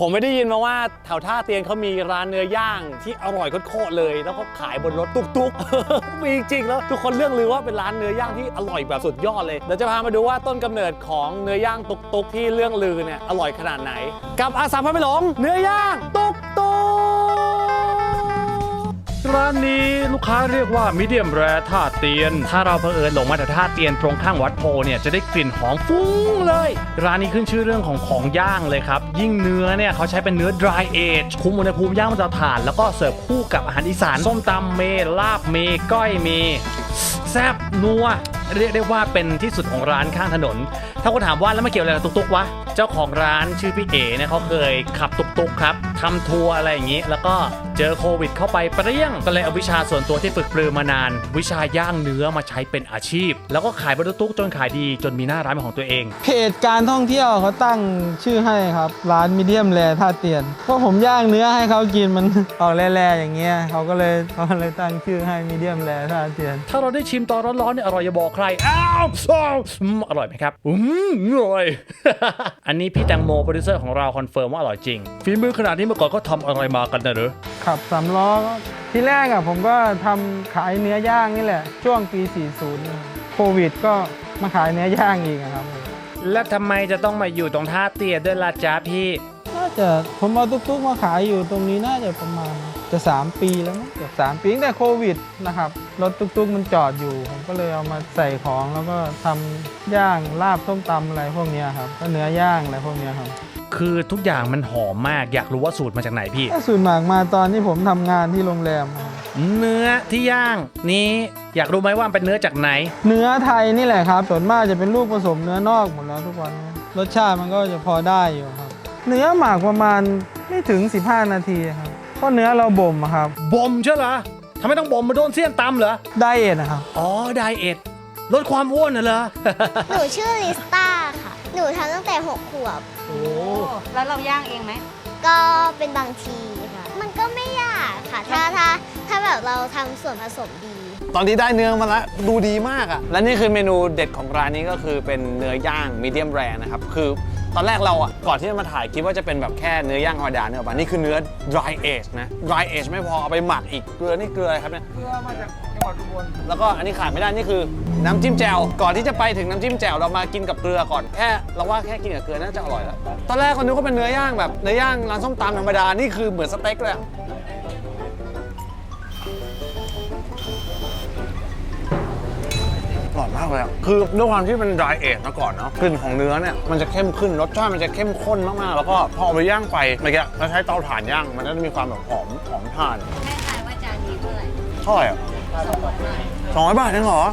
ผมไม่ได้ยินมาว่าแถวท่าเตียนเขามีร้านเนื้อย่างที่อร่อยโคตรเลย แล้วก็ขายบนรถตุกๆ มีจริงๆแล้วทุกคนเรื่องลือว่าเป็นร้านเนื้อย่างที่อร่อยแบบสุดยอดเลยเดี๋ยวจะพามาดูว่าต้นกำเนิดของเนื้อย่างตุกๆ ที่เรื่องลือเนี่ยอร่อยขนาดไหน กับอาสาพาไปหลงเนื้อย่างตุกตุก ร้านนี้ลูกค้าเรียกว่ามีเดียมแรท่าเตียน ถ้าเราเผอิญหลงมาจากท่าเตียนตรงข้างวัดโพเนี่ยจะได้กลิ่นหอมฟุ้งเลย ร้านนี้ขึ้นชื่อเรื่องของของย่างเลยครับ ยิ่งเนื้อเนี่ยเขาใช้เป็นเนื้อ dry age คุมอุณหภูมิย่างบนเตาถ่าน แล้วก็เสิร์ฟคู่กับอาหารอีสานส้มตำเมลาบเมก้อยเมแซบนัวเรียกได้ว่าเป็นที่สุดของร้านข้างถนน ถ้าคุณถามว่าแล้วมาเกี่ยวอะไรกับตุ๊กๆวะ เจ้าของร้านชื่อพี่เอ๋เนี่ยเขาเคยขับตุ๊กๆครับ ทำทัวร์อะไรอย่างนี้ แล้วก็เจอโควิดเข้าไปเปรี้ยง ก็เลยเอาวิชาส่วนตัวที่ฝึกปรือมานาน วิชาย่างเนื้อมาใช้เป็นอาชีพ แล้วก็ขายบนตุ๊กๆจนขายดีจนมีหน้าร้านเป็นของตัวเอง เพจการท่องเที่ยวเขาตั้งชื่อให้ครับ ร้านมีเดียมแรท่าเตียนเพราะผมย่างเนื้อให้เขากินมันออกแร่ๆอย่างเงี้ยเขาก็เลยเขาเลยตั้งชื่อให้มีเดียมแรท่าเตียน ถ้าเราได้ชิมตอนร้อนๆเนี่ยอร่อยอย่าบอกใครอ้าวอ้าวอืมอร่อยไหมครับอืมอร่อยอันนี้พี่แตงโมโปรดิวเซอร์ของเราคอนเฟิร์มว่าอร่อยจริงฝีมือขนาดนี้เมื่อก่อนเขาทำอะไรมากันนะเหรอขับสามล้อก็ที่แรกอะผมก็ทำขายเนื้อย่างนี่แหละ ช่วงปี 40 โควิดก็มาขายเนื้อย่างอีกอะครับ แล้วทำไมจะต้องมาอยู่ตรงท่าเตียด้วยล่ะจ๊ะพี่ น่าจะผมเอาตุ๊กๆมาขายอยู่ตรงนี้น่าจะประมาณจะ 3 ปีแล้วมั้งเกือบ3ปีตั้งแต่โควิดนะครับรถตุ๊กๆมันจอดอยู่ ผมก็เลยเอามาใส่ของแล้วก็ทำย่างลาบส้มตำอะไรพวกเนี้ยครับก็เนื้อย่างอะไรพวกเนี้ยครับ คือทุกอย่างมันหอมมากอยากรู้ว่าสูตรมาจากไหนพี่ก็สูตรหมากมาตอนที่ผมทำงานที่โรงแรมครับเนื้อที่ย่างนี้อยากรู้ไหมว่ามันเป็นเนื้อจากไหน เนื้อไทยนี่แหละครับส่วนมากจะเป็นลูกผสมเนื้อนอกหมดแล้วทุกวันนี้รสชาติมันก็จะพอได้อยู่ครับ เนื้อหมักประมาณไม่ถึง 15 นาทีครับเพราะเนื้อเราบ่มอะครับบ่มใช่เหรอทำไมต้องบ่มมาโดนเสี้ยนตำเหรอ ไดเอทนะครับ อ๋อไดเอทลดความอ้วนน่ะเหรอ หนูชื่อลิสต้าค่ะห นูทำตั้งแต่6ขวบ โอ้แล้วเราย่างเองไหม ก็เป็นบางทีค่ะ มันก็ไม่ยากค่ะ ถ้าถ้าถ้าแบบเราทำส่วนผสมดี ตอนที่ได้เนื้อมาแล้วดูดีมากอะและนี่คือเมนูเด็ดของร้านนี้ก็คือเป็นเนื้อย่างมีเดียมแรนะครับ คือตอนแรกเราอะก่อนที่จะมาถ่ายคิดว่าจะเป็นแบบแค่เนื้อย่างธรรมดาเนื้อปะนี่คือเนื้อ dry age นะ dry age ไม่พอเอาไปหมักอีกเกลือนี่เกลืออะไรครับเนี่ย เกลือมาจากจังหวัดอุบล แล้วก็อันนี้ขาดไม่ได้นี่คือ น้ำจิ้มแจ่วก่อนที่จะไปถึงน้ำจิ้มแจ่วเรามากินกับเกลือก่อนแค่เราว่าแค่กินกับเกลือน่าจะอร่อยแล้วตอนแรกคนนึกว่าเป็นเนื้อย่างแบบเนื้อย่างร้านส้มตำธรรมดานี่คือเหมือนสเต็กเลยอะอร่อยมากเลยอะคือด้วยความที่เป็น dry age มาก่อนเนาะ กลิ่นของเนื้อเนี่ย มันจะเข้มขึ้น รสชาติมันจะเข้มข้นมาก ๆ แล้วก็พอเอาไปย่างไฟเมื่อกี้เราใช้เตาถ่านย่าง มันก็จะมีความแบบหอม หอมถ่าน แม่ทายว่าจานนี้เท่าไหร่เท่าไหร่อะ สองร้อยบาทเองเหรอ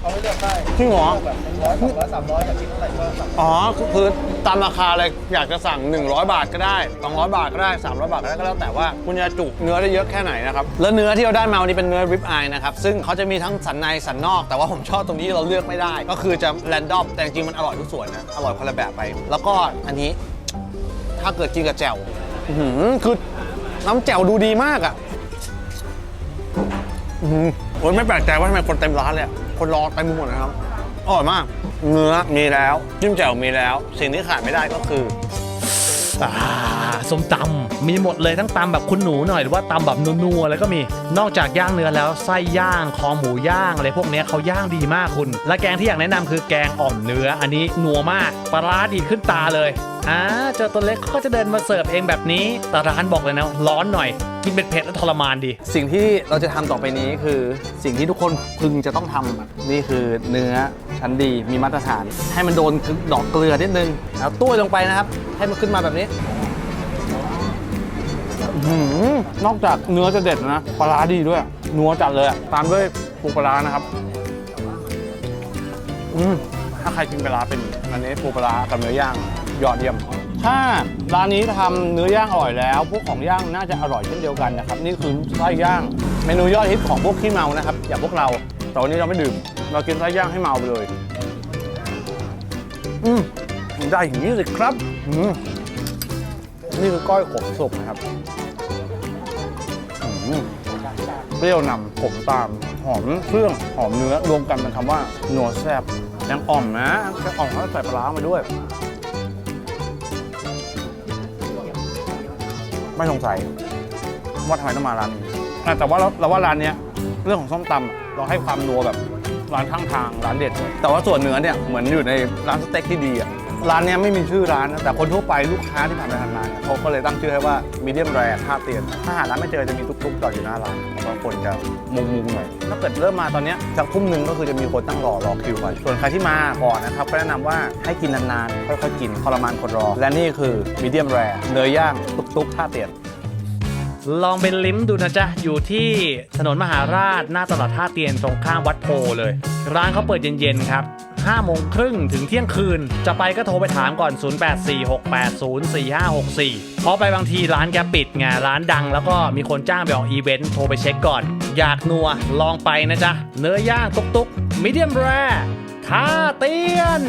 เขาเลือกได้จริงเหรอ แบบเป็นร้อยสองร้อยสามร้อยกับชิ้นเท่าไหร่ก็สั่งอ๋อคือคือตามราคาเลยอยากจะสั่ง 100 บาทก็ได้ 200 บาทก็ได้ 300 บาทก็ได้ก็แล้วแต่ว่าคุณจะจุเนื้อได้เยอะแค่ไหนนะครับแล้วเนื้อที่เราได้มาวันนี้เป็นเนื้อริบอายนะครับซึ่งเขาจะมีทั้งสันในสันนอก แต่ว่าผมชอบตรงที่เราเลือกไม่ได้ ก็คือจะแรนดอมแต่จริงๆมันอร่อยทุกส่วนนะอร่อยคนละแบบไป แล้วก็อันนี้ถ้าเกิดกินกับแจ่วอื้อหือคือน้ำแจ่วดูดีมากอะ อื้อหือโอ้ยไม่แปลกใจว่าทำไมคนเต็มร้านเลยอะคนรอเต็มไปหมดนะครับอร่อยมาก เนื้อมีแล้วจิ้มแจ่วมีแล้ว สิ่งที่ขาดไม่ได้ก็คือ อ่าส้มตำมีหมดเลยทั้งตำแบบคุณหนูหน่อยหรือว่าตำแบบนัวๆแล้วก็มีนอกจากย่างเนื้อแล้วไส้ย่างคอหมูย่างอะไรพวกเนี้ยเขาย่างดีมากคุณ และแกงที่อยากแนะนำคือแกงอ่อมเนื้อ อันนี้นัวมากปลาร้าดีขึ้นตาเลย อ่าเจอตัวเล็กก็จะเดินมาเสิร์ฟเองแบบนี้แต่ร้านบอกเลยนะร้อนหน่อยกินเป็นเผ็ดแล้วทรมานดี สิ่งที่เราจะทำต่อไปนี้คือสิ่งที่ทุกคนพึงจะต้องทำนี่คือเนื้อชั้นดีมีมาตรฐาน ให้มันโดนดอกเกลือนิดนึงแล้วตุ้ยลงไปนะครับ ให้มันขึ้นมาแบบนี้อื้อหือนอกจากเนื้อจะเด็ดนะปลาร้าดีด้วยนัวจัดเลยอะตามด้วยปูปลาร้านะครับ อืมถ้าใครกินปลาร้าเป็นอันนี้ปูปลาร้ากับเนื้อย่าง ยอดเยี่ยม ถ้าร้านนี้ทำเนื้อย่างอร่อยแล้ว พวกของย่างน่าจะอร่อยเช่นเดียวกันนะครับ นี่คือไส้ย่าง เมนูยอดฮิตของพวกขี้เมานะครับอย่างพวกเรา แต่วันนี้เราไม่ดื่ม เรากินไส้ย่างให้เมาไปเลย อืมได้อย่างนี้เลยครับอืมนี่คือก้อยขมสุกนะครับอืมเปรี้ยวนำขมตาม หอมเครื่องหอมเนื้อรวมกันเป็นคำว่านัวแซ่บยังอ่อมนะแค่อ่อมเขาใส่ปลาร้ามาด้วย ไม่สงสัยว่าทำไมต้องมาร้านนี้อะแต่ว่าเราเราว่าร้านเนี้ยเรื่องของส้มตำอะเราให้ความนัวแบบร้านข้างทางร้านเด็ดเลยแต่ว่าส่วนเนื้อเนี่ยเหมือนอยู่ในร้านสเต็กที่ดีอะ ร้านเนี้ยไม่มีชื่อร้านนะแต่คนทั่วไปลูกค้าที่ผ่านไปผ่านมาเนี่ยเขาก็เลยตั้งชื่อให้ว่ามีเดียมแรท่าเตียน ถ้าหาร้านไม่เจอจะมีตุ๊กๆจอดอยู่หน้าร้านเพราะว่าคนจะมุงมุงๆหน่อยถ้าเกิดเริ่มมาตอนเนี้ยจากทุ่มหนึ่งก็คือจะมีคนตั้งรอรอคิวไปส่วนใครที่มาก่อนนะครับก็แนะนำว่าให้กินนานๆค่อยๆกินทรมานคนรอ และนี่คือมีเดียมแรเนื้อย่างตุ๊กๆท่าเตียน ลองไปลิ้มดูนะจ๊ะ อยู่ที่ถนนมหาราชหน้าตลาดท่าเตียนตรงข้ามวัดโพเลย ร้านเขาเปิดเย็นๆครับ 5โมงครึ่งถึงเที่ยงคืน จะไปก็โทรไปถามก่อน 0846804564 เพราะไปบางทีร้านแกปิดไงร้านดัง แล้วก็มีคนจ้างไปออกอีเวนต์โทรไปเช็คก่อน อยากนัวลองไปนะจ๊ะ เนื้อย่างตุกๆมิเดียมแรท่าเตียน